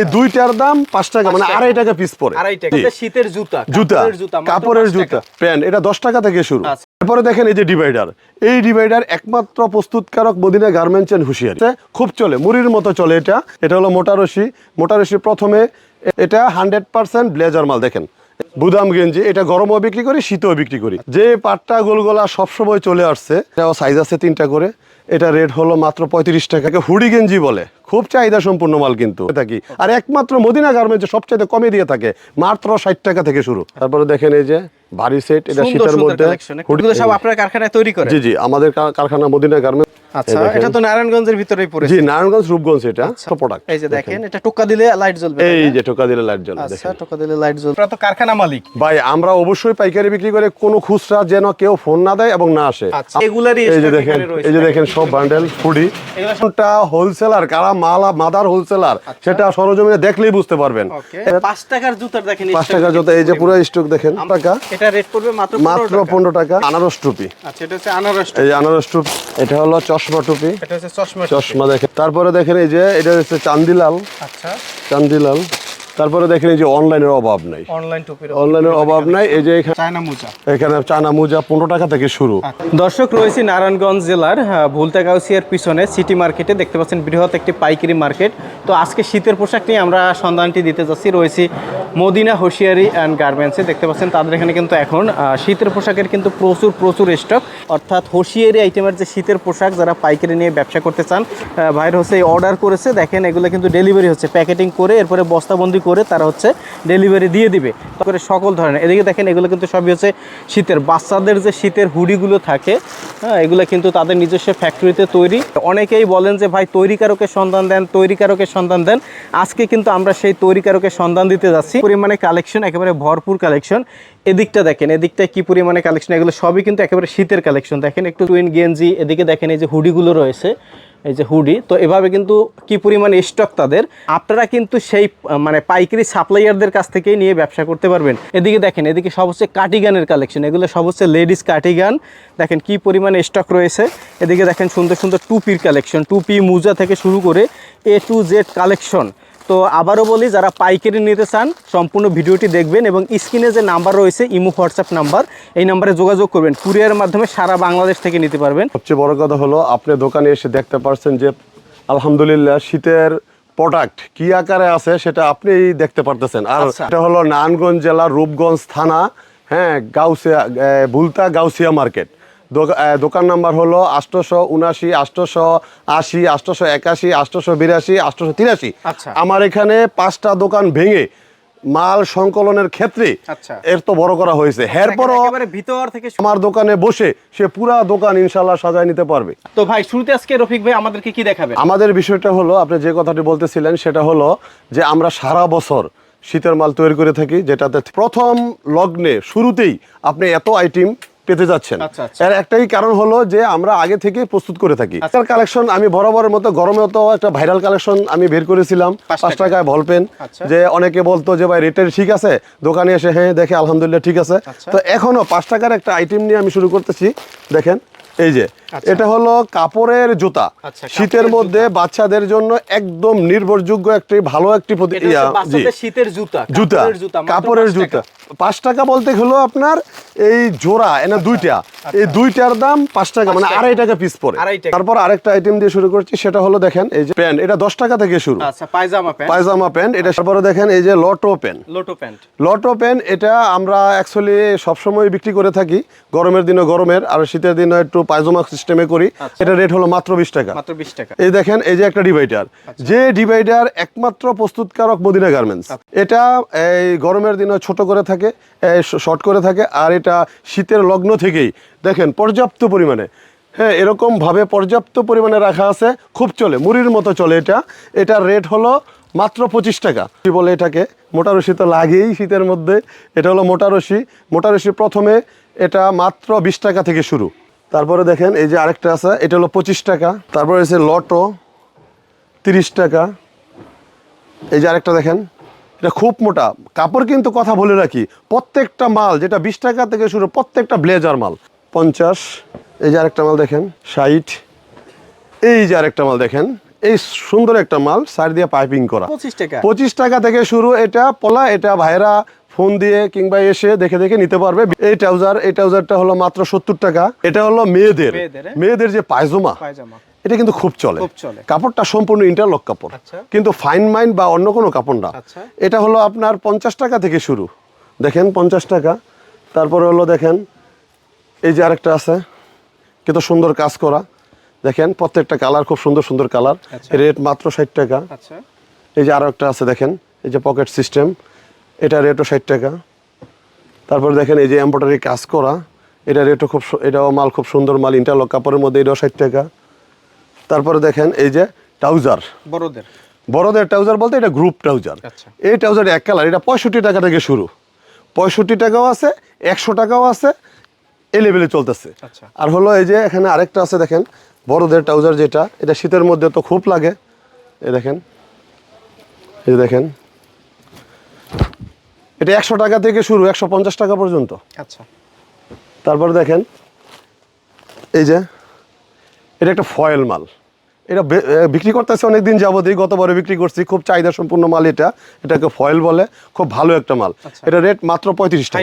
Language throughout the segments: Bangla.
এই দুইটার দাম পাঁচ টাকা মানে আড়াই টাকা পিস। এটা শীতের জুতা জুতা। কাপড়ের জুতা। প্যান্ট এটা দশ টাকা থেকে শুরু। আচ্ছা। তারপরে দেখেন এই যে ডিভাইডার। এই ডিভাইডার একমাত্র প্রস্তুতকারক মদিনা গার্মেন্টস এন্ড হুঁশিয়ারি খুব চলে মুড়ির মতো চলে এটা। এটা হলো মোটারসি মোটারসি প্রথমে এটা হান্ড্রেড পার্সেন্ট ব্লেজার মাল দেখেন। বুদাম গেঞ্জি এটা গরমও বিক্রি করি শীতও বিক্রি করি। যে পাটটা গোলগোলা সবসময় চলে আসছে এটাও সাইজ আছে তিনটা করে। এটা রেট হলো মাত্র পঁয়ত্রিশ টাকা। হুডি গেঞ্জি বলে। খুব চাহিদা সম্পূর্ণ মাল কিন্তু। থাকি আর একমাত্র মদিনা গার্মেন্টস সবচেয়ে কমে দিয়ে থাকে মাত্র ষাট টাকা থেকে শুরু। তারপরে দেখেন এই যে ভারী সেট এটা শীতের মধ্যে সব আপনার কারখানায় তৈরি করে জি জি আমাদের কারখানা মদিনা গার্মেন্টস আচ্ছা এটা তো নারায়ণগঞ্জের ভিতরেই পড়েছে। জি নারায়ণগঞ্জ রূপগঞ্জ এটা প্রোডাক্ট এই যে দেখেন এটা টোকা দিলে লাইট জ্বলবে এই যে টোকা দিলে লাইট জ্বলে আচ্ছা টোকা দিলে লাইট জ্বলবে। তো কারখানা মালিক। ভাই আমরা অবশ্যই পাইকারি বিক্রি করে কোনো খুচরা যেন কেউ ফোন না দেয় এবং না আসে। আচ্ছা এগুলারই এই যে দেখেন এই যে দেখেন সব বান্ডেল ফুডি এগুলো হোলসেলার কারা মাল মাদার হোলসেলার সেটা সরজমিনে দেখলেই বুঝতে পারবেন। ওকে পাঁচ টাকার জুতার দেখেন পাঁচ stock টাকা জুতা এই যে পুরো স্টক দেখেন টাকা। এটা রেট পড়বে মাত্র মাত্র 15 টাকা। পনেরো টাকা। আনারস টুপি। আচ্ছা এটা হচ্ছে আনারস এই আনারস টুপি এটা হলো চশমা টুপি। এটা হচ্ছে চশমা চশমা দেখেন। তারপরে দেখেন এই যে এটা হচ্ছে চান্দিলাল। আচ্ছা। চান্দিলাল। তারপরে দেখেন এই যে অনলাইনের অভাব নাই। অনলাইন টুপির অনলাইনের অভাব নাই। এই যে এখানে চায়না মোজা। এখানে চানা মোজা পনেরো টাকা থেকে শুরু। দর্শক রয়েছে নারায়ণগঞ্জ জেলার ভুলতাগাউসিয়ার পিছনে সিটি মার্কেটে। দেখতে পাচ্ছেন বৃহৎ একটি পাইকারি মার্কেট। তো আজকে শীতের পোশাক নিয়ে আমরা সন্ধানটি দিতে যাচ্ছি। রয়েছি মদিনা হোশিয়ারি অ্যান্ড গার্মেন্টসে দেখতে পাচ্ছেন, তাদের এখানে কিন্তু এখন শীতের পোশাকের কিন্তু প্রচুর প্রচুর স্টক অর্থাৎ হোশিয়ারি আইটেমের যে শীতের পোশাক, যারা পাইকারি নিয়ে ব্যবসা করতে চান ভাইরা হচ্ছে অর্ডার করেছে। দেখেন, এগুলো কিন্তু ডেলিভারি হচ্ছে। প্যাকেটিং করে, এরপরে বস্তাবন্দি করে তারা হচ্ছে ডেলিভারি দিয়ে দিবে। তারপরে সকল ধরনের। এদিকে দেখেন, এগুলো কিন্তু সবই হচ্ছে শীতের। বাচ্চাদের যে শীতের হুডিগুলো থাকে হ্যাঁ এগুলো কিন্তু তাদের নিজস্ব ফ্যাক্টরিতে তৈরি। অনেকেই বলেন যে, ভাই, তৈরিকারকের সন্ধান দেন, তৈরিকারকের সন্ধান দেন। আজকে কিন্তু আমরা সেই তৈরিকারকের সন্ধান দিতে যাচ্ছি। পরিমাণে কালেকশন একেবারে ভরপুর কালেকশন এদিকটা দেখেন, এদিকটায় কি পরিমাণে কালেকশন এগুলো সবই কিন্তু একেবারে শীতের কালেকশন দেখেন একটু টুইন গেঞ্জি, এদিকে দেখেন এই যে হুডিগুলো রয়েছে, এই যে হুডি। তো এভাবে কিন্তু কি পরিমাণে স্টক তাদের? আপনারা কিন্তু সেই মানে পাইকারি সাপ্লাইয়ারদের কাছ থেকেই নিয়ে ব্যবসা করতে পারবেন। এদিকে দেখেন, এদিকে সব হচ্ছে কাটিগানের কালেকশন এগুলো সব হচ্ছে লেডিস কাটিগান দেখেন কি পরিমাণে স্টক রয়েছে। এদিকে দেখেন সুন্দর সুন্দর টুপির কালেকশন টুপি, মুজা থেকে শুরু করে এ টু জেড কালেকশন তো আবারও বলি যারা পাইকারি নিতে চান সম্পূর্ণ ভিডিওটি দেখবেন এবং স্ক্রিনে যে নাম্বার রয়েছে ইমো হোয়াটসঅ্যাপ নাম্বার এই নাম্বারে যোগাযোগ করবেন। কুরিয়ারের মাধ্যমে সারা বাংলাদেশ থেকে নিতে পারবেন। সবচেয়ে বড় কথা হলো আপনি দোকানে এসে দেখতে পারছেন যে আলহামদুলিল্লাহ শীতের প্রোডাক্ট কি আকারে আছে সেটা আপনি দেখতে পারতেছেন। আর আচ্ছা। এটা হলো নারায়ণগঞ্জ জেলার রূপগঞ্জ থানা হ্যাঁ গাউসিয়া বুলতা গাউসিয়া মার্কেট। দোকান নাম্বার হলো আষ্টশো উনাশি আষ্টশো আশি আষ্টশো একাশি আষ্টশো বিরাশি আষ্টশো তিরাশি আচ্ছা। আমার এখানে পাঁচটা দোকান ভেঙে মাল সংকলনের ক্ষেত্রে আচ্ছা। এর তো বড় করা হয়েছে এরপরও ভিতর থেকে আমার দোকানে বসে সে পুরা দোকান ইনশাল্লাহ সাজায় নিতে পারবে তো ভাই শুরুতে আজকে রফিক ভাই আমাদেরকে কি দেখাবেন আমাদের বিষয়টা হলো আপনি যে কথাটি বলতেছিলেন সেটা হলো যে আমরা সারা বছর শীতের মাল তৈরি করে থাকি যেটাতে প্রথম লগ্নে শুরুতেই আপনি এত আইটেম পেতে যাচ্ছেন। আচ্ছা, আচ্ছা। এর একটাই কারণ হলো যে আমরা আগে থেকে প্রস্তুত করে থাকি। আজকাল কালেকশন আমি বরাবরের মতো গরমেও তো একটা ভাইরাল কালেকশন আমি বের করেছিলাম পাঁচ টাকায়। বল পেন আচ্ছা। যে অনেকে বলতো যে ভাই রেটের ঠিক আছে? দোকানে এসে হ্যাঁ দেখে আলহামদুলিল্লাহ ঠিক আছে। আচ্ছা। তো এখনও পাঁচ টাকার একটা আইটেম নিয়ে আমি শুরু করতেছি। দেখেন এই যে। আচ্ছা। এটা হলো কাপড়ের জুতা। আচ্ছা, শীতের মধ্যে বাচ্চাদের জন্য একদম নির্ভরযোগ্য একটি ভালো একটি শীতের জুতা জুতা। কাপড়ের জুতা। পাঁচ টাকা বলতে হলো আপনার এই জোড়া এনে দুইটা এই দুইটার দাম পাঁচ টাকা মানে আড়াই টাকা পিস টাকা। তারপর আরেকটা আইটেম দিয়ে শুরু করছি সেটা হলো দেখেন এই যে প্যান্ট এটা দশ টাকা থেকে শুরু। আচ্ছা পায়জামা প্যান্ট পায়জামা প্যান্ট এটা তারপরে দেখেন এই যে Lotto pant Lotto pant Lotto pen এটা আমরা অ্যাকচুয়ালি সবসময় বিক্রি করে থাকি গরমের দিনে গরমের আর শীতের দিনে একটু পায়জামা সিস্টেমে করি। আচ্ছা। এটা রেট হলো মাত্র বিশ টাকা। মাত্র বিশ টাকা। এই দেখেন এই যে একটা ডিভাইডার যে ডিভাইডার একমাত্র প্রস্তুতকারক মদিনা গার্মেন্টস এটা এই গরমের দিনে ছোট করে থাকে শর্ট করে থাকে আর এটা শীতের লগ্ন থেকেই। দেখেন, পর্যাপ্ত পরিমাণে। হ্যাঁ এরকমভাবে পর্যাপ্ত পরিমাণে রাখা আছে। খুব চলে, মুড়ির মতো চলে এটা। এটার রেট হলো মাত্র পঁচিশ টাকা। কি বলে এটাকে? মোটারসি তো লাগেই শীতের মধ্যে। এটা হলো মোটারসি মোটারসি প্রথমে এটা মাত্র বিশ টাকা থেকে শুরু। তারপরে দেখেন, এই যে আরেকটা আছে, এটা হলো পঁচিশ টাকা। তারপরে হচ্ছে লটো, তিরিশ টাকা। এই যে আরেকটা দেখেন। এটা খুব মোটা। কাপড় কিন্তু কথা বলে রাখি প্রত্যেকটা মাল যেটা বিশ টাকা থেকে শুরু প্রত্যেকটা ব্লেজার মাল। পঞ্চাশ এই যে আরেকটা মাল দেখেন ষাট এই যে আরেকটা মাল দেখেন এই সুন্দর একটা মাল সার দিয়ে পাইপিং করা। পঁচিশ টাকা। পঁচিশ টাকা থেকে শুরু এটা পলা এটা ভাইরা ফোন দিয়ে কিংবা এসে দেখে দেখে নিতে পারবে। এই ট্রাউজার এই ট্রাউজারটা হলো মাত্র সত্তর টাকা। এটা হলো মেয়েদের। মেয়েদের, হ্যাঁ? যে পায়জামা পায়জামা। এটা কিন্তু খুব চলে। কাপড়টা সম্পূর্ণ ইন্টারলক কাপড়। আচ্ছা। কিন্তু ফাইন মাইন বা অন্য কোনো কাপড় না। আচ্ছা। এটা হলো আপনার পঞ্চাশ টাকা থেকে শুরু। দেখেন পঞ্চাশ টাকা। তারপরে হলো দেখেন এই যে আরেকটা আছে কিন্তু সুন্দর কাজ করা। দেখেন প্রত্যেকটা কালার খুব সুন্দর সুন্দর কালার। আচ্ছা। রেট মাত্র ষাট টাকা। এই যে আরও একটা আছে দেখেন এই যে পকেট সিস্টেম এটা রেটও ষাট টাকা। তারপর দেখেন এই যে এম্ব্রয়ডারি কাজ করা। এটা রেটও খুব এটাও মাল খুব সুন্দর মাল। ইন্টারলক কাপড়ের মধ্যে এটাও ষাট টাকা। তারপরে দেখেন এই যে ট্রাউজার। বড়দের। বড়দের ট্রাউজার বলতে এটা গ্রুপ ট্রাউজার। আচ্ছা। এই ট্রাউজার এক কালার এটা পঁয়ষট্টি টাকা থেকে শুরু। পঁয়ষট্টি টাকাও আছে একশো টাকাও আছে এই লেভেলে চলতেছে। আচ্ছা। আর হলো এই যে এখানে আরেকটা আছে দেখেন বড়দের ট্রাউজার যেটা এটা শীতের মধ্যে তো খুব লাগে। এই দেখেন এই যে দেখেন। এটা একশো টাকা থেকে শুরু একশো পঞ্চাশ টাকা পর্যন্ত। আচ্ছা। তারপর দেখেন এই যে এটা একটা ফয়েল মাল। এটা বিক্রি করতেছে অনেক দিন যাবতই গতবারে বিক্রি করছি। খুব চাহিদা সম্পূর্ণ মাল এটা। এটাকে ফয়েল বলে। খুব ভালো একটা মাল। এটা রেট মাত্র পঁয়ত্রিশ টাকা।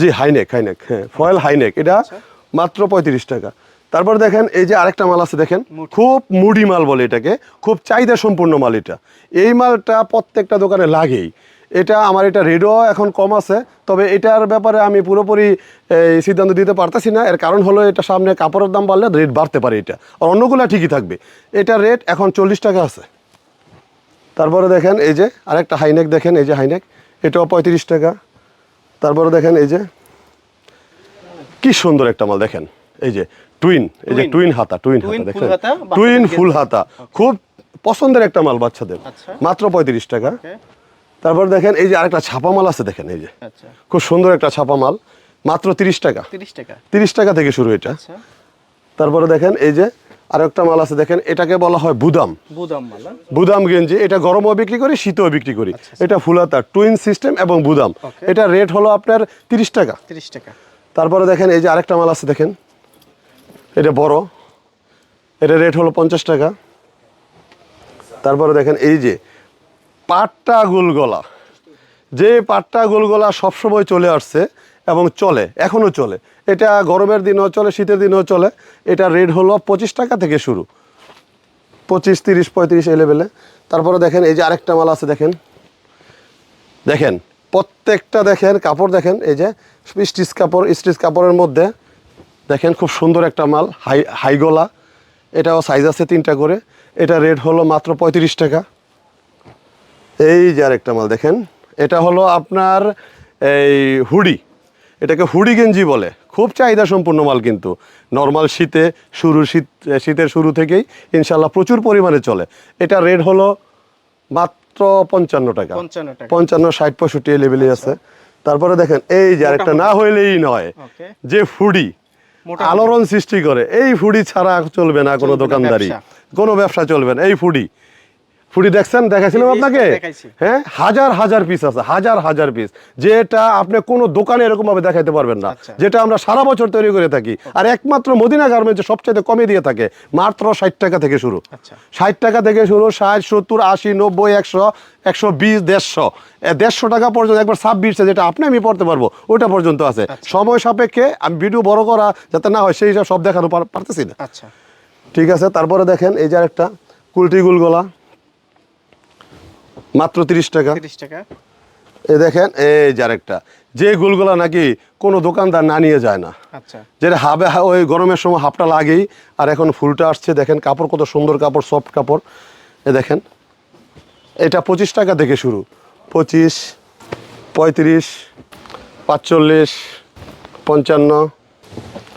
জি হাইনেক হাইনেক হ্যাঁ ফয়েল হাইনেক। এটা মাত্র পঁয়ত্রিশ টাকা। তারপর দেখেন এই যে আরেকটা মাল আছে দেখেন। খুব মুডি মাল বলে এটাকে। খুব চাহিদা সম্পূর্ণ মাল এটা। এই মালটা প্রত্যেকটা দোকানে লাগেই। এটা আমার এটা রেটও এখন কম আছে তবে এটার ব্যাপারে আমি পুরোপুরি এই, সিদ্ধান্ত দিতে পারতেছি না। এর কারণ হলো এটা সামনে কাপড়ের দাম বাড়লে রেট বাড়তে পারে এটা। আর অন্যগুলো ঠিকই থাকবে। এটা রেট এখন চল্লিশ টাকা আছে। তারপরে দেখেন এই যে আরেকটা হাইনেক দেখেন এই যে হাইনেক এটাও পঁয়ত্রিশ টাকা। তারপরে দেখেন এই যে কি সুন্দর একটা মাল দেখেন। এই যে টুইন এই যে টুইন হাতা টুইন হাতা দেখেন। টুইন ফুল হাতা। খুব পছন্দের একটা মাল বাচ্চাদের। আচ্ছা। মাত্র পঁয়ত্রিশ টাকা। তারপর দেখেন এই যে আরেকটা ছাপা মাল আছে দেখেন এই যে। আচ্ছা। খুব সুন্দর একটা ছাপা মাল মাত্র তিরিশ টাকা। তিরিশ টাকা। তিরিশ টাকা থেকে শুরু এটা। আচ্ছা। তারপরে দেখেন এই যে আরেকটা মাল আছে দেখেন এটাকে বলা হয় বুদাম। বুদাম বুদাম গেঞ্জি এটা গরমও বিক্রি করি শীতও বিক্রি করি। এটা ফুলাতা টুইন সিস্টেম এবং বুদাম. এটা রেট হলো আপনার তিরিশ টাকা। তিরিশ টাকা। তারপরে দেখেন এই যে আরেকটা মাল আছে দেখেন। এটা বড়। এটা রেট হলো পঞ্চাশ টাকা। তারপরে দেখেন এই যে পাট্টা গোলগলা। যে পাট্টা গোলগলা সবসময় চলে আসছে এবং চলে এখনও চলে। এটা গরমের দিনেও চলে, শীতের দিনেও চলে। এটা রেট হলো পঁচিশ টাকা থেকে শুরু। পঁচিশ, তিরিশ, পঁয়ত্রিশ এই লেভেলে তারপরে দেখেন, এই যে আরেকটা মাল আছে, দেখেন। দেখেন, প্রত্যেকটা দেখেন, কাপড় দেখেন, এই যে স্টিচ কাপড়, স্টিচ কাপড়ের মধ্যে দেখেন খুব সুন্দর একটা মাল, হাই হাই গলা। এটাও সাইজ আছে তিনটা করে। এটা রেট হলো মাত্র পঁয়ত্রিশ টাকা। এই যে আরেকটা মাল দেখেন এটা হলো আপনার এই হুডি। এটাকে হুডি গেঞ্জি বলে। খুব চাহিদা সম্পূর্ণ মাল কিন্তু। নর্মাল শীতে শুরু শীত শীতের শুরু থেকেই ইনশাল্লাহ প্রচুর পরিমাণে চলে। এটা রেট হলো মাত্র পঞ্চান্ন টাকা। পঞ্চান্ন ষাট পঁয়ষট্টি লেভেলে আছে। তারপরে দেখেন এই যে আরেকটা না হইলেই নয়। যে ফুডি আলোড়ন সৃষ্টি করে। এই ফুডি ছাড়া চলবে না কোনো দোকানদারি কোনো ব্যবসা চলবে না। এই ফুডি ফুডি দেখছেন? দেখাছিলাম আপনাকে? হ্যাঁ? হাজার হাজার পিস আছে হাজার হাজার পিস যেটা আপনি কোনো দোকানে এরকম ভাবে দেখাইতে পারবেন না। আচ্ছা। যেটা আমরা সারা বছর তৈরি করে থাকি। আর একমাত্র মদিনা গার্মেন্টস সবচেয়ে কমে দিয়ে থাকে মাত্র ষাট টাকা থেকে শুরু। আচ্ছা। ষাট টাকা থেকে শুরু ষাট সত্তর আশি নব্বই একশো একশো বিশ দেড়শো। দেড়শো টাকা পর্যন্ত একবার ছাব্বিশে যেটা আপনি আমি পড়তে পারব ওইটা পর্যন্ত আছে। আচ্ছা। সময় সাপেক্ষে আমি ভিডিও বড় করা যাতে না হয় সেই হিসাব সব দেখানো পারতেছি না। আচ্ছা। ঠিক আছে তারপরে দেখেন এই যে একটা কুলটি গুলগোলা। মাত্র তিরিশ টাকা। তিরিশ টাকা। এই দেখেন এই যে আরেকটা। যে গুলগোলা নাকি কোনো দোকানদার না নিয়ে যায় না। আচ্ছা। যেটা হাবে ওই গরমের সময় হাফটা লাগেই আর এখন ফুলটা আসছে দেখেন কাপড় কত সুন্দর কাপড় সফট কাপড়। এ দেখেন এটা পঁচিশ টাকা থেকে শুরু। পঁচিশ পঁয়ত্রিশ পাঁচচল্লিশ পঞ্চান্ন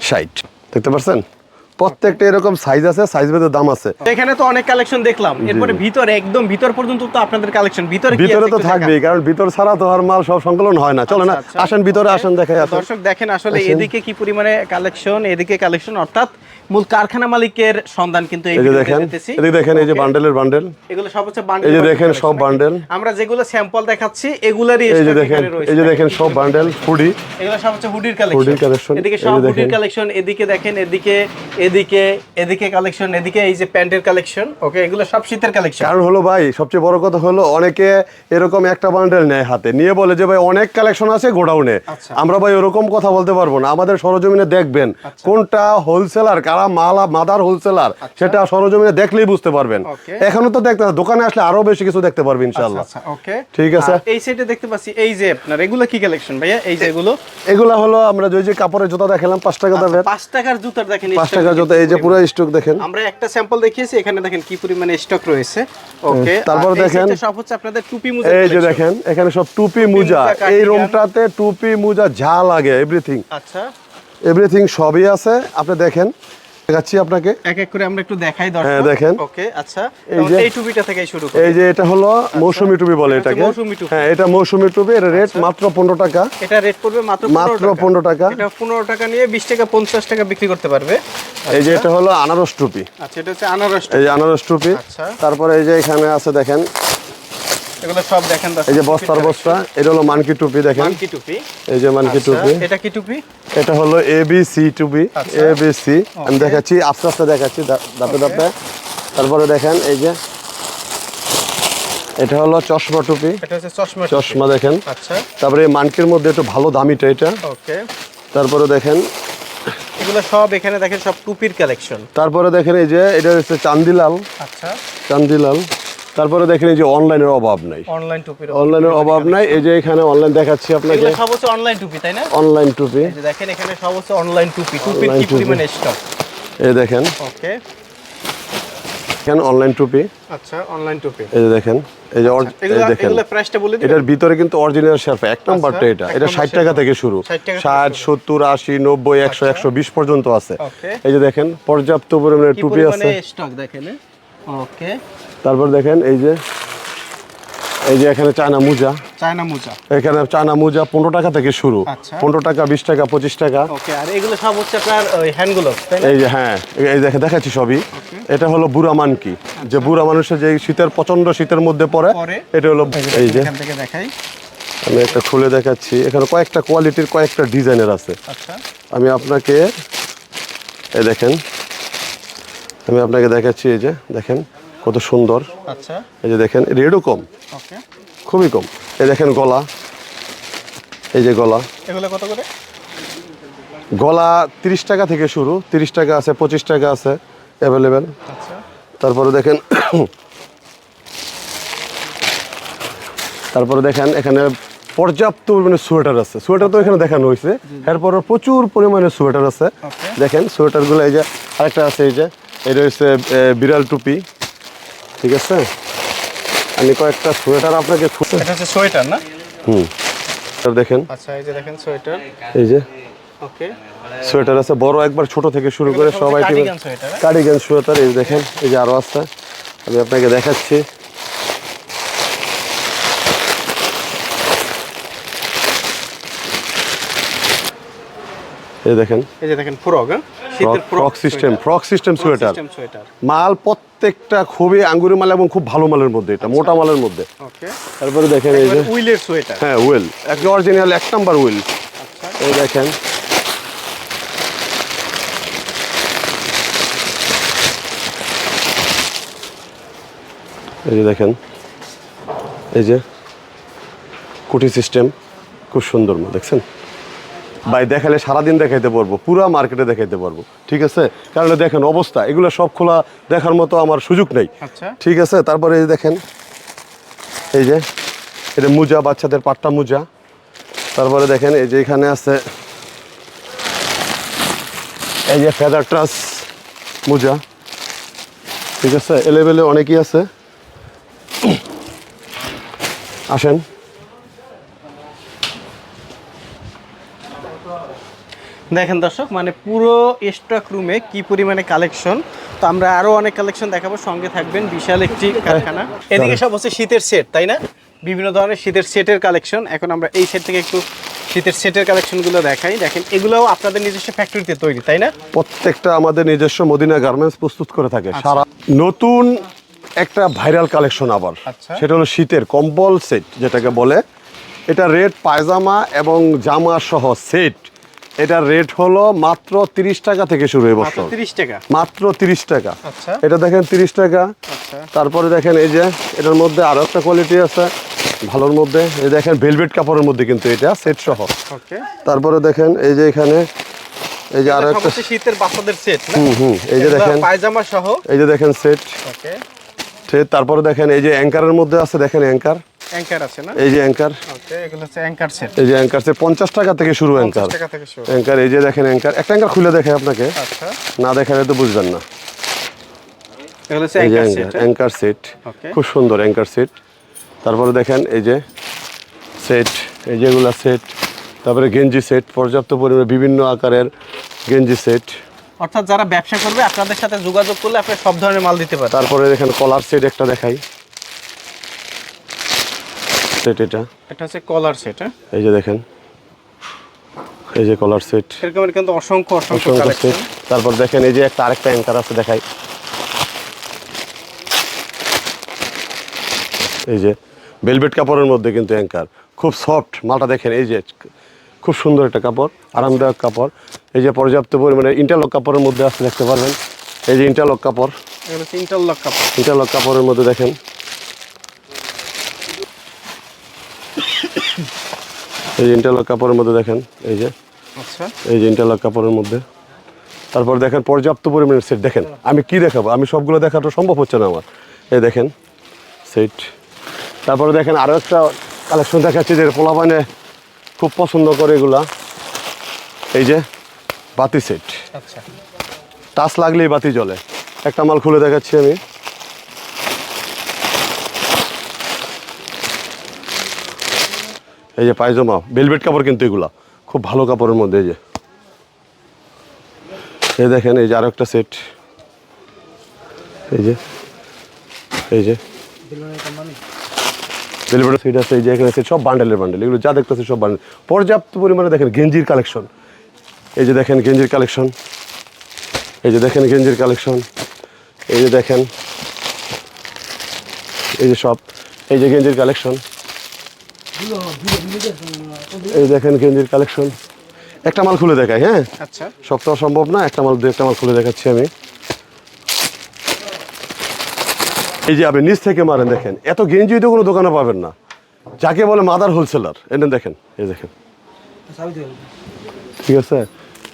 ষাট। দেখতে পাচ্ছেন প্রত্যেকটা এরকম সাইজ আছে সাইজ ভেদে দাম আছে। এখানে তো অনেক কালেকশন দেখলাম। এরপরে ভিতরে একদম ভিতর পর্যন্ত তো আপনাদের কালেকশন ভিতরে ভিতরে তো থাকবেই কারণ ভিতর ছাড়া তো আর মাল সব সংকলন হয় না। চলে না আচ্ছা, আচ্ছা। আসেন ভিতরে আসেন দেখাই আসেন। দর্শক দেখেন আসলে এদিকে কি পরিমাণে কালেকশন এদিকে কালেকশন অর্থাৎ মূল কারখানা মালিকের সন্ধান কিন্তু এই এই যে দেখেন। এদিকে দেখেন এই যে বান্ডেলের বান্ডেল এগুলো সব হচ্ছে বান্ডেল এই যে দেখেন সব বান্ডেল আমরা যেগুলো স্যাম্পল দেখাচ্ছি এগুলারই এই যে দেখেন এই যে দেখেন সব বান্ডেল ফুডি এগুলো সব হচ্ছে হুডির Hoodie কালেকশন এদিকে সব হুডির কালেকশন এদিকে দেখেন এদিকে এদিকে এদিকে কালেকশন এদিকে এই যে প্যান্টের কালেকশন ওকে এগুলো সব শীতের কালেকশন কারণ হলো ভাই সবচেয়ে বড় কথা হলো অনেকে এরকম একটা বান্ডেল নেয় হাতে নিয়ে বলে যে ভাই অনেক কালেকশন আছে গোডাউনে আচ্ছা। আমরা ভাই ওরকম কথা বলতে পারব না আমাদের সরজমিনে দেখবেন কোনটা হোলসেলার কারা মালা মাদার হোলসেলার সেটা সরজমিনে দেখলেই বুঝতে পারবেন। এখনও তো দেখতে দোকানে আসলে আরও বেশি কিছু দেখতে পারবে ইনশাল্লাহ আচ্ছা ওকে ঠিক আছে। এই সাইডে দেখতে পাচ্ছি এই যে আপনার এগুলো কি কালেকশন ভাইয়া? এই যে এগুলো? এগুলা হলো আমরা যে যে কাপড়ের জুতা দেখালাম পাঁচ টাকা দামের। পাঁচ টাকার জুতার দেখেন পাঁচ stock টাকার জুতা এই যে পুরো স্টক দেখেন। আমরা একটা স্যাম্পল দেখিয়েছি এখানে দেখেন কি পরিমাণে স্টক রয়েছে। ওকে তারপর দেখেন- সব হচ্ছে আপনাদের টুপি মুজা এই যে দেখেন এখানে সব টুপি মুজা এই রুমটাতে টুপি মুজা যা লাগে এভরিথিং আচ্ছা। এভরিথিং সবই আছে। আপনি দেখেন দেখাচ্ছি আপনাকে। এক এক করে আমরা একটু দেখাই হ্যাঁ, দেখেন। ওকে আচ্ছা। এই যে- এই টুপিটা থেকে শুরু করি। এই যে এটা হলো মৌসুমি টুপি বলে এটা এটাকে। মৌসুমী টুপি। হ্যাঁ এটা মৌসুমি টুপি। এর রেট মাত্র পনেরো টাকা। এটা রেট পড়বে মাত্র মাত্র 15 15 টাকা। এটা পনেরো টাকা নিয়ে বিশ টাকা পঞ্চাশ টাকা বিক্রি করতে পারবে। এই যে এটা হলো আনারস টুপি। আচ্ছা এটা হচ্ছে আনারস এই যে আনারস টুপি। আচ্ছা। তারপরে এই যে এখানে আছে দেখেন এগুলো সব দেখেন এই যে বস্তার বস্তা এটা হলো মানকি টুপি দেখেন। মানকি টুপি। এই যে মানকি আচ্ছা, টুপি। এটা কি টুপি? এটা হলো এ বি সি টুপি। এ বি সি আমি দেখাচ্ছি আস্তে আস্তে দেখাচ্ছি তারপরে দেখেন এই যে। এটা হলো চশমা টুপি। চশমা চশমা দেখেন। আচ্ছা। তারপরে মানকির মধ্যে একটু ভালো দামিটা এটা। ওকে তারপরে দেখেন। এগুলো সব এখানে দেখেন সব টুপির কালেকশন তারপরে দেখেন এই যে এটা হচ্ছে চান্দিলাল। আচ্ছা। চান্দিলাল। তারপরে দেখেন এই যে অনলাইনের অভাব নাই। অনলাইন টুপির অনলাইনের অভাব নাই। এই যে এখানে অনলাইন দেখাচ্ছি আপনাকে। সব হচ্ছে অনলাইন টুপি তাই না? অনলাইন টুপি। এই যে দেখেন এখানে সব হচ্ছে অনলাইন টুপি। টুপির কি টুপি। পরিমাণে স্টক এই দেখেন। ওকে এখানে অনলাইন টুপি। আচ্ছা অনলাইন টুপি। এই যে দেখেন এই যে এই এগুলো দেখেন। এগুলো প্রাইসটা বলে দিবেন? এটার ভিতরে কিন্তু অরিজিনাল শেরফা এক নম্বরটা আচ্ছা, এটা এটা নম্বর ষাট টাকা থেকে শুরু। 60 টাকা থেকে ষাট শুরু। সত্তর আশি নব্বই একশো একশো বিশ পর্যন্ত আছে. এই যে দেখেন পর্যাপ্ত পরিমাণে টুপি আছে। স্টক দেখেন ওকে। তারপর দেখেন এই যে এই যে এখানে চায়না মুজা। চায়না মোজা। এখানে চায়না মুজা পনেরো টাকা থেকে শুরু। আচ্ছা। পনেরো টাকা বিশ টাকা পঁচিশ টাকা। ওকে আর এগুলো সব হচ্ছে আপনার ওই হ্যান্ড গ্লোভস এই যে হ্যাঁ এই দেখে দেখাচ্ছি সবই। এটা হলো বুড়া মানকি। যে বুড়া মানুষের যে শীতের প্রচণ্ড শীতের মধ্যে পড়ে? এটা হলো এই যে দেখাই। আমি একটা খুলে দেখাচ্ছি। এখানে কয়েকটা কোয়ালিটির কয়েকটা ডিজাইনের আছে। আচ্ছা। আমি আপনাকে এই দেখেন আমি আপনাকে দেখাচ্ছি এই যে দেখেন কত সুন্দর। আচ্ছা। এই যে দেখেন রেডও কম। ওকে। খুবই কম। এই দেখেন গলা। এই যে গলা। এগুলো কত করে? গলা তিরিশ টাকা থেকে শুরু। তিরিশ টাকা আছে পঁচিশ টাকা আছে অ্যাভেলেবেল আচ্ছা। তারপরে দেখেন তারপরে দেখেন এখানে পর্যাপ্ত পরিমাণে সোয়েটার আছে। সোয়েটার তো এখানে দেখানো হয়েছে। এরপরে প্রচুর পরিমাণে সোয়েটার আছে। দেখেন সোয়েটারগুলো এই যে আরেকটা আছে এই যে এটা হচ্ছে বিড়াল টুপি। ঠিক আছে? আমি কয়েকটা সোয়েটার আপনাকে এটা হচ্ছে সোয়েটার না? হুম। দেখেন। আচ্ছা এই যে দেখেন সোয়েটার। এই যে। ওকে। সোয়েটার আছে বড় একবার ছোট থেকে শুরু করে সব সবাই cardigan sweater, হ্যাঁ? কার্ডিগান সোয়েটার এই দেখেন এই যে আরও আছে। আমি আপনাকে দেখাচ্ছি। এই দেখেন। এই যে দেখেন ফ্রক হ্যাঁ? Frock system frock system sweater মাল প্রত্যেকটা খুবই আঙ্গুরি মাল এবং খুব ভালো মালের মধ্যে এটা মোটা মালের মধ্যে। তারপরে দেখেন এই যে উইলের সোয়েটার হ্যাঁ উইল এক অরিজিনাল এক নাম্বার উইল আচ্ছা। এই দেখেন। এই যে দেখেন। এই যে কুটি সিস্টেম খুব সুন্দর মা দেখছেন? ভাই দেখালে সারাদিন দেখাইতে পারব পুরো মার্কেটে দেখাইতে পারব ঠিক আছে? কারণ দেখেন অবস্থা এগুলো সব খোলা দেখার মতো আমার সুযোগ নেই। আচ্ছা। ঠিক আছে? তারপরে এই দেখেন এই যে এটা মুজা বাচ্চাদের পাট্টা মুজা। তারপরে দেখেন এই যে এখানে আছে এই যে ফেদার ট্রাস মুজা। ঠিক আছে? এলেবেলে অনেকই আছে। আসেন। দেখেন দর্শক মানে পুরো স্টক রুমে কি পরিমাণে কালেকশন তো আমরা আরও অনেক কালেকশন দেখাবো সঙ্গে থাকবেন বিশাল একটি কারখানা। এদিকে সব হচ্ছে শীতের সেট তাই না? বিভিন্ন ধরনের শীতের সেটের কালেকশন এখন আমরা এই সেট থেকে একটু শীতের সেটের কালেকশনগুলো দেখাই। দেখেন এগুলোও আপনাদের নিজস্ব ফ্যাক্টরিতে তৈরি তাই না? প্রত্যেকটা আমাদের নিজস্ব মদিনা গার্মেন্টস প্রস্তুত করে থাকে। আচ্ছা। সারা নতুন একটা ভাইরাল কালেকশন আবার। আচ্ছা। সেটা হলো শীতের কম্বল সেট যেটাকে বলে। এটা রেড পায়জামা এবং জামা সহ সেট এটার রেট হলো মাত্র তিরিশ টাকা থেকে শুরু এই বছর তিরিশ টাকা? মাত্র তিরিশ টাকা। আচ্ছা। এটা দেখেন তিরিশ টাকা। আচ্ছা। তারপরে দেখেন এই যে এটার মধ্যে আরও একটা কোয়ালিটি আছে ভালোর মধ্যে। এই দেখেন ভেলভেট কাপড়ের মধ্যে কিন্তু এটা সেট সহ। ওকে। তারপরে দেখেন এই যে এখানে এই যে আরও একটা শীতের বাচ্চাদের সেট হুম হুম। এই যে দেখেন পায়জামা সহ? এই যে দেখেন সেট ওকে। সেট তারপরে দেখেন এই যে অ্যাঙ্কারের মধ্যে আছে দেখেন অ্যাঙ্কার অ্যাঙ্কার আছে না? এই যে অ্যাঙ্কার এগুলো হচ্ছে অ্যাঙ্কার সেট এই যে অ্যাঙ্কার সেট পঞ্চাশ টাকা থেকে শুরু অ্যাঙ্কার টাকা থেকে শুরু। অ্যাঙ্কার এই যে দেখেন অ্যাঙ্কার একটা অ্যাঙ্কার খুলে আপনাকে। আচ্ছা। না দেখালে তো বুঝবেন না। এগুলো হচ্ছে অ্যাঙ্কার সেট অ্যাঙ্কার সেট খুব সুন্দর অ্যাঙ্কার সেট তারপরে দেখেন এই যে সেট এই যেগুলা সেট তারপরে গেঞ্জি সেট পর্যাপ্ত পরিমাণে বিভিন্ন আকারের গেঞ্জি সেট অর্থাৎ যারা ব্যবসা করবে আপনাদের সাথে যোগাযোগ করলে আপনি সব ধরনের মাল দিতে পারেন তারপরে দেখেন কলার সেট একটা দেখাই। সেট এটা। এটা হচ্ছে কলার সেট হ্যাঁ? এই যে দেখেন। এই যে কলার সেট এরকমের কিন্তু অসংখ্য অসংখ্য সেট কালেকশন তারপর দেখেন এই যে একটা আরেকটা অ্যাঙ্কার আছে দেখাই। এই যে বেলভেট কাপড়ের মধ্যে কিন্তু অ্যাঙ্কার খুব সফট মালটা দেখেন এই যে খুব সুন্দর একটা কাপড় আরামদায়ক কাপড়। এই যে পর্যাপ্ত পরিমাণে ইন্টারলক কাপড়ের মধ্যে আছে দেখতে পারবেন। এই যে ইন্টারলক কাপড়। ইন্টারলক কাপড়। ইন্টারলক কাপড়ের মধ্যে দেখেন। এই যে ইন্টারলক কাপড়ের মধ্যে দেখেন এই যে। আচ্ছা। এই যে ইন্টারলক কাপড়ের মধ্যে। তারপর দেখেন পর্যাপ্ত পরিমাণের সেট দেখেন আমি কি দেখাবো? আমি সবগুলো দেখাটা সম্ভব হচ্ছে না আমার। এই দেখেন সেট তারপরে দেখেন আরও একটা কালেকশন দেখাচ্ছি যে পোলাপানে খুব পছন্দ করে এগুলা। এই যে বাতি সেট আচ্ছা। টাচ লাগলেই বাতি জ্বলে। একটা মাল খুলে দেখাচ্ছি আমি। এই যে পায়জামা বেলভেট কাপড় কিন্তু এগুলা। খুব ভালো কাপড়ের মধ্যে এই যে। এই দেখেন, এই যে আরও একটা সেট এই যে এই যে। বেলভেটের সেট আছে, এই যে এখানে সেট সব বান্ডেলের বান্ডেল এগুলো যা দেখতেছে সব বান্ডেল পর্যাপ্ত পরিমাণে দেখেন গেঞ্জির কালেকশন এই যে দেখেন গেঞ্জির কালেকশন এই যে দেখেন গেঞ্জির কালেকশন এই যে দেখেন। এই যে সব। এই যে গেঞ্জির কালেকশন এই দেখেন গেঞ্জির কালেকশন একটা মাল খুলে দেখাই হ্যাঁ? আচ্ছা। সব সম্ভব না একটা মাল দু একটা মাল খুলে দেখাচ্ছি আমি। এই যে আপনি নিচ থেকে মারেন দেখেন। এত গেঞ্জি তো কোনো দোকানে পাবেন না। যাকে বলে মাদার হোলসেলার এনে দেখেন। এই দেখেন। ঠিক আছে?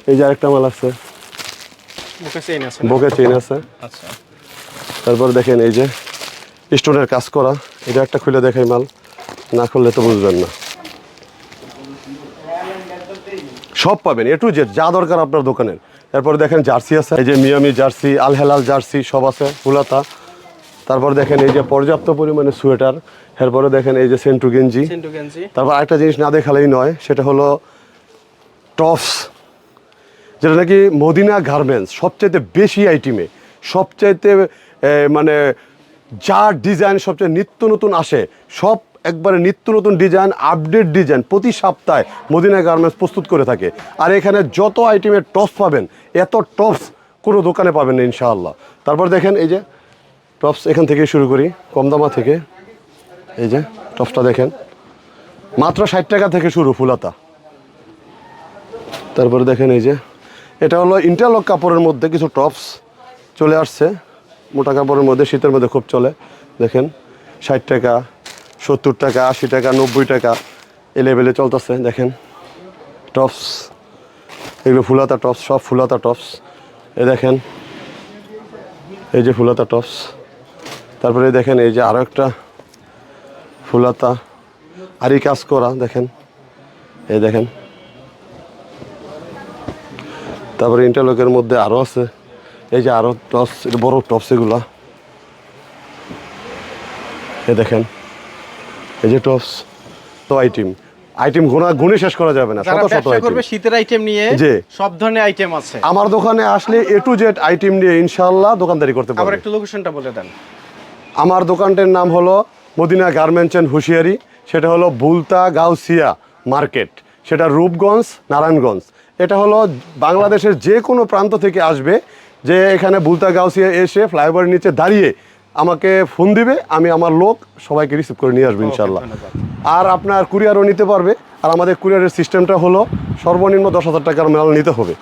এই যে আরেকটা মাল আছে। মুখে চেইন? বকে আছে। আচ্ছা। তারপর দেখেন এই যে স্টোনের কাজ করা। এটা একটা খুলে দেখাই মাল। না করলে তো বুঝবেন না। সব পাবেন এ টু জেড যা দরকার আপনার দোকানের। এরপর দেখেন জার্সি আছে এই যে Miami jersey Al Hilal jersey সব আছে ফুলাতা। তারপর দেখেন এই যে পর্যাপ্ত পরিমাণে সোয়েটার এরপরে দেখেন এই যে সেন্টু গেঞ্জি। তারপর আরেকটা জিনিস না দেখালেই নয় সেটা হলো টপস যেটা নাকি মদিনা গার্মেন্টস সবচাইতে বেশি আইটেমে সবচাইতে মানে যা ডিজাইন সবচেয়ে নিত্য নতুন আসে সব একবারে নিত্য নতুন ডিজাইন আপডেট ডিজাইন প্রতি সপ্তাহে মদিনা গার্মেন্টস প্রস্তুত করে থাকে। আর এখানে যত আইটেমের টপস পাবেন, এত টপস কোনো দোকানে পাবেন না ইনশাআল্লাহ। তারপর দেখেন এই যে টপস এখান থেকে শুরু করি, কম দামা থেকে। এই যে টপসটা দেখেন। মাত্র ষাট টাকা থেকে শুরু ফুলাতা। তারপরে দেখেন এই যে, এটা হলো ইন্টারলক কাপড়ের মধ্যে কিছু টপস চলে আসছে। মোটা কাপড়ের মধ্যে, শীতের মধ্যে খুব চলে। দেখেন, ষাট টাকা। সত্তর টাকা, আশি টাকা, নব্বই টাকা এ লেভেলে চলতেছে, দেখেন। টপস এগুলো ফুলাতা টপস সব ফুলাতা টপস এ দেখেন, এই যে ফুলাতা টপস তারপরে দেখেন, এই যে আরও একটা ফুলাতা। আরি কাজ করা, দেখেন। এই দেখেন। তারপরে ইন্টারলকের মধ্যে আরও আছে। এই যে আরও টপস এটা বড় টপস এগুলা। এ দেখেন। এই যে টপস তো আইটেম। আইটেম গোনা গুণে শেষ করা যাবে না শত শত আইটেম। করবে শীতের আইটেম নিয়ে। সব ধরনের আইটেম আছে। আমার দোকানে আসলে এ টু জেড আইটেম নিয়ে ইনশাল্লাহ দোকানদারি করতে আবার একটু লোকেশনটা বলে দেন। আমার দোকানটার নাম হলো মদিনা গার্মেন্টস অ্যান্ড হুঁশিয়ারি সেটা হলো বুলতা গাউসিয়া মার্কেট সেটা রূপগঞ্জ নারায়ণগঞ্জ। এটা হলো বাংলাদেশের যে কোনো প্রান্ত থেকে আসবে যে এখানে বুলতা গাউসিয়া এসে ফ্লাইওভারের নিচে দাঁড়িয়ে আমাকে ফোন দিবে আমি আমার লোক সবাইকে রিসিভ করে নিয়ে আসব ইনশাল্লাহ আর আপনার কুরিয়ারও নিতে পারবে আর আমাদের কুরিয়ারের সিস্টেমটা হলো সর্বনিম্ন দশ হাজার টাকার মাল নিতে হবে।